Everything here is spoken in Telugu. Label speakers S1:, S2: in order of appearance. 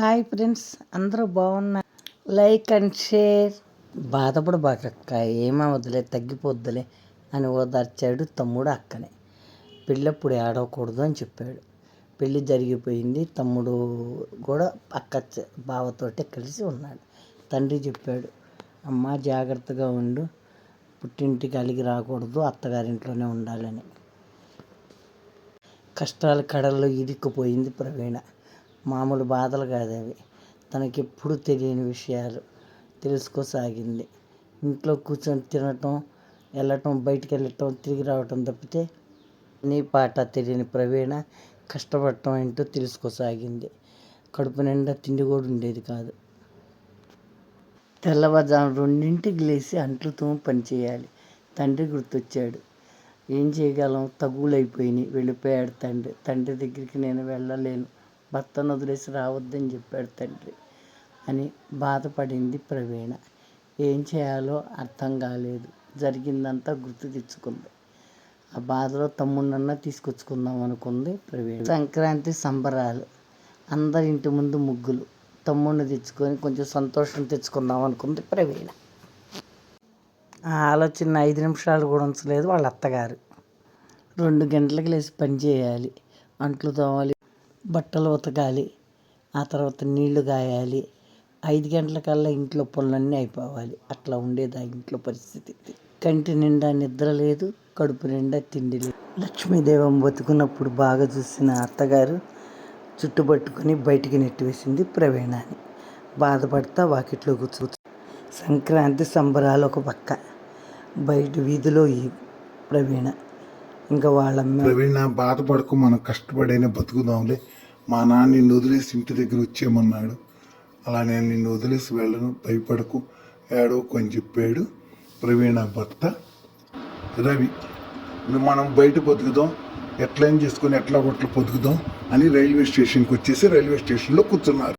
S1: హాయ్ ఫ్రెండ్స్ అందరూ బాగున్నారు. Like and share. బాధపడబాకక్క ఏమవద్దులే తగ్గిపోద్దులే అని ఓదార్చాడు తమ్ముడు అక్కనే. పెళ్ళప్పుడు ఆడవకూడదు అని చెప్పాడు. పెళ్ళి జరిగిపోయింది తమ్ముడు కూడా అక్క చ- బావతోటే కలిసి ఉన్నాడు. తండ్రి చెప్పాడు అమ్మ జాగ్రత్తగా ఉండు పుట్టింటికి అలిగి రాకూడదు అత్తగారింట్లోనే ఉండాలని. కష్టాల కడల్లో ఇరుక్కుపోయింది ప్రవీణ. మామూలు బాధలు కాదు అవి తనకెప్పుడూ తెలియని విషయాలు తెలుసుకోసాగింది. ఇంట్లో కూర్చొని తినటం వెళ్ళటం బయటికి వెళ్ళటం తిరిగి రావటం తప్పితే నీ పాట తెలియని ప్రవీణ కష్టపడటం ఏంటో తెలుసుకోసాగింది. కడుపు నిండా తిండి కూడా ఉండేది కాదు. తెల్లవారుజాము రెండింటికి లేచి అంట్లు తోము పని చేయాలి. తండ్రి గుర్తొచ్చాడు. ఏం చేయగలం? తగులైపోయినాయి వెళ్ళిపోయాడు తండ్రి. తండ్రి దగ్గరికి నేను వెళ్ళలేను. భర్తను వదిలేసి రావద్దని చెప్పాడు తండ్రి అని బాధపడింది ప్రవీణ. ఏం చేయాలో అర్థం కాలేదు. జరిగిందంతా గుర్తు తెచ్చుకుంది. ఆ బాధలో తమ్ముడన్నా తీసుకొచ్చుకుందాం అనుకుంది ప్రవీణ. సంక్రాంతి సంబరాలు. అందరి ఇంటి ముందు ముగ్గులు. తమ్ముడిని తెచ్చుకొని కొంచెం సంతోషం తెచ్చుకుందాం అనుకుంది ప్రవీణ. ఆ ఆలోచన ఐదు నిమిషాలు కూడా ఉంచలేదు వాళ్ళ అత్తగారు. రెండు గంటలకు లేచి పని చేయాలి. అంట్లు తోమాలి. బట్టలు ఉతకాలి ఆ తర్వాత నీళ్ళు కాయాలి ఐదు గంటలకల్లా ఇంట్లో పనులన్నీ అయిపోవాలి. అట్లా ఉండేది ఆ ఇంట్లో పరిస్థితి? కంటి నిండా నిద్ర లేదు కడుపు నిండా తిండి లేదు. లక్ష్మీదేవం బతుకున్నప్పుడు బాగా చూసిన అత్తగారు చుట్టుపట్టుకుని బయటికి నెట్టివేసింది ప్రవీణాన్ని. బాధపడతా వాకిట్లో కూర్చో సంక్రాంతి సంబరాలు ఒక పక్క. బయట వీధిలో ఈ ప్రవీణ. ఇంకా వాళ్ళ
S2: ప్రవీణ బాధపడకు మనం కష్టపడైనా బతుకుదాంలే. మా నాన్న నిన్ను వదిలేసి ఇంటి దగ్గర వచ్చేయమన్నాడు. అలా నేను నిన్ను వదిలేసి వెళ్ళను భయపడకు ఏడవకు అని చెప్పాడు ప్రవీణ భర్త రవి. మనం బయట బతుకుదాం ఎట్లయినా చేసుకొని ఎట్లా కొట్ల బతుకుదాం అని రైల్వే స్టేషన్కి వచ్చేసి రైల్వే స్టేషన్లో కూర్చున్నారు.